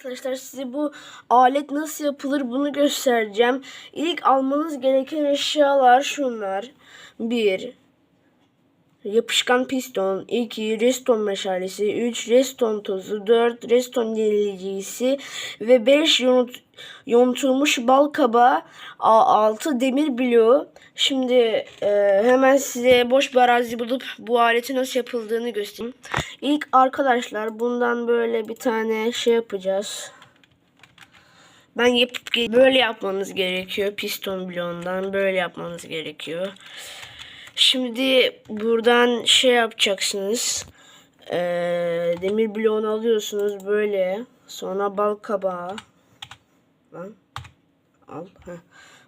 arkadaşlar size bu alet nasıl yapılır bunu göstereceğim. İlk almanız gereken eşyalar şunlar. 1. Yapışkan piston. 2. Reston meşalesi. 3. Reston tozu. 4. Reston yenileyicisi. Ve 5. Yont yontulmuş bal kabağı. 6. Demir bloğu. Şimdi e, hemen size boş bir arazi bulup bu aletin nasıl yapıldığını göstereyim. İlk arkadaşlar bundan böyle bir tane şey yapacağız. Ben yapıp böyle yapmanız gerekiyor. Piston bloğundan böyle yapmanız gerekiyor. Şimdi buradan şey yapacaksınız. Ee, demir bloğunu alıyorsunuz böyle. Sonra bal kabağı. Lan. Al. Heh.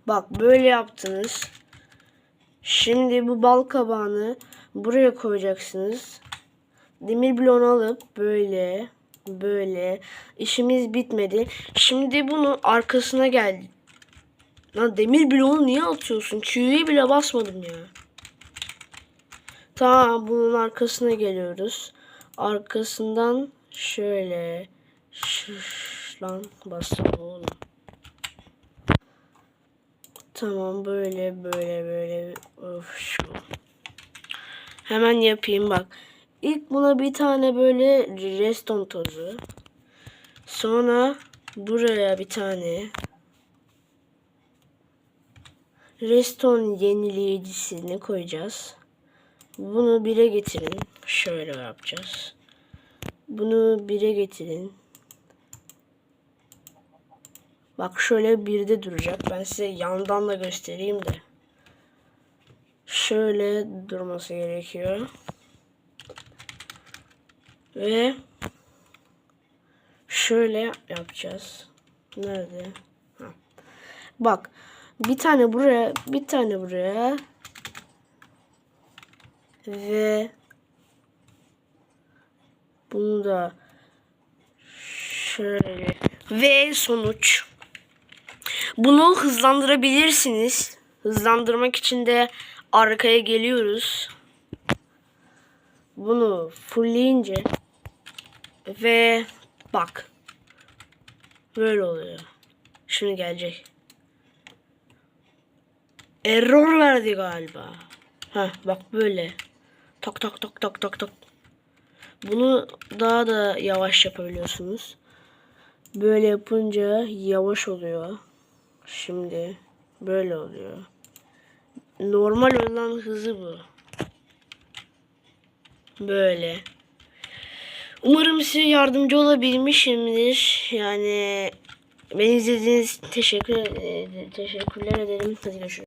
Bak böyle yaptınız. Şimdi bu bal kabağını buraya koyacaksınız. Demir bloğunu alıp böyle böyle işimiz bitmedi. Şimdi bunu arkasına geldi. Lan demir bloğunu niye atıyorsun? Çiviye bile basmadım ya. Tamam bunun arkasına geliyoruz. Arkasından şöyle şış lan bastım oğlum. Tamam böyle böyle böyle of şu. Hemen yapayım bak. İlk buna bir tane böyle reston tozu. Sonra buraya bir tane reston yenileyicisini koyacağız. Bunu bire getirin. Şöyle yapacağız. Bunu bire getirin. Bak şöyle birde duracak. Ben size yandan da göstereyim de. Şöyle durması gerekiyor. Ve şöyle yapacağız. Nerede? Ha. Bak bir tane buraya, bir tane buraya ve bunu da şöyle ve sonuç bunu hızlandırabilirsiniz. Hızlandırmak için de arkaya geliyoruz. Bunu fullleyince ve bak böyle oluyor. Şimdi gelecek. Error verdi galiba. Ha bak böyle. Tak tak tak tak tak tak. Bunu daha da yavaş yapabiliyorsunuz. Böyle yapınca yavaş oluyor. Şimdi böyle oluyor. Normal olan hızı bu. Böyle. Umarım size yardımcı olabilmişimdir. Yani beni izlediğiniz teşekkür teşekkürler ederim. Hadi görüşürüz.